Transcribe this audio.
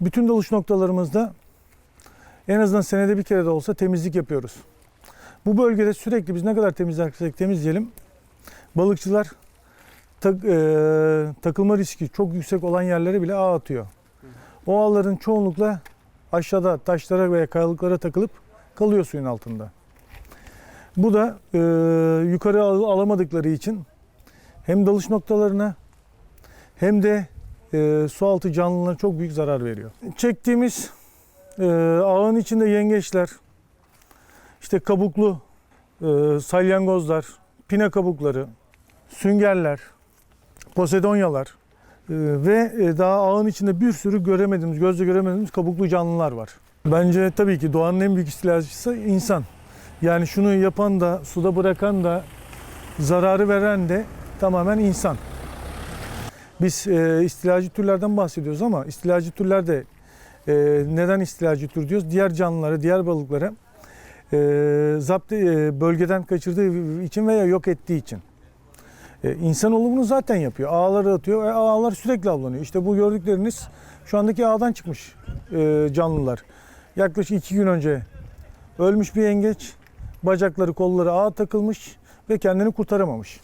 Bütün dalış noktalarımızda en azından senede bir kere de olsa temizlik yapıyoruz. Bu bölgede sürekli biz ne kadar temizlersek temizleyelim balıkçılar tak- e, takılma riski çok yüksek olan yerlere bile ağ atıyor. O ağların çoğunlukla aşağıda taşlara veya kayalıklara takılıp kalıyor suyun altında. Bu da e, yukarı al- alamadıkları için hem dalış noktalarına hem de e, su altı canlılarına çok büyük zarar veriyor. Çektiğimiz e, ağın içinde yengeçler, işte kabuklu e, salyangozlar, pina kabukları, süngerler, posedonyalar e, ve e, daha ağın içinde bir sürü göremediğimiz, gözle göremediğimiz kabuklu canlılar var. Bence tabii ki doğanın en büyük istilacısı insan. Yani şunu yapan da, suda bırakan da, zararı veren de tamamen insan. Biz e, istilacı türlerden bahsediyoruz ama istilacı türler de e, neden istilacı tür diyoruz? Diğer canlıları, diğer balıkları e, zapt e, bölgeden kaçırdığı için veya yok ettiği için. E, insanoğlu bunu zaten yapıyor. Ağları atıyor ve ağlar sürekli avlanıyor. İşte bu gördükleriniz şu andaki ağdan çıkmış e, canlılar. Yaklaşık iki gün önce ölmüş bir yengeç. Bacakları, kolları ağa takılmış ve kendini kurtaramamış.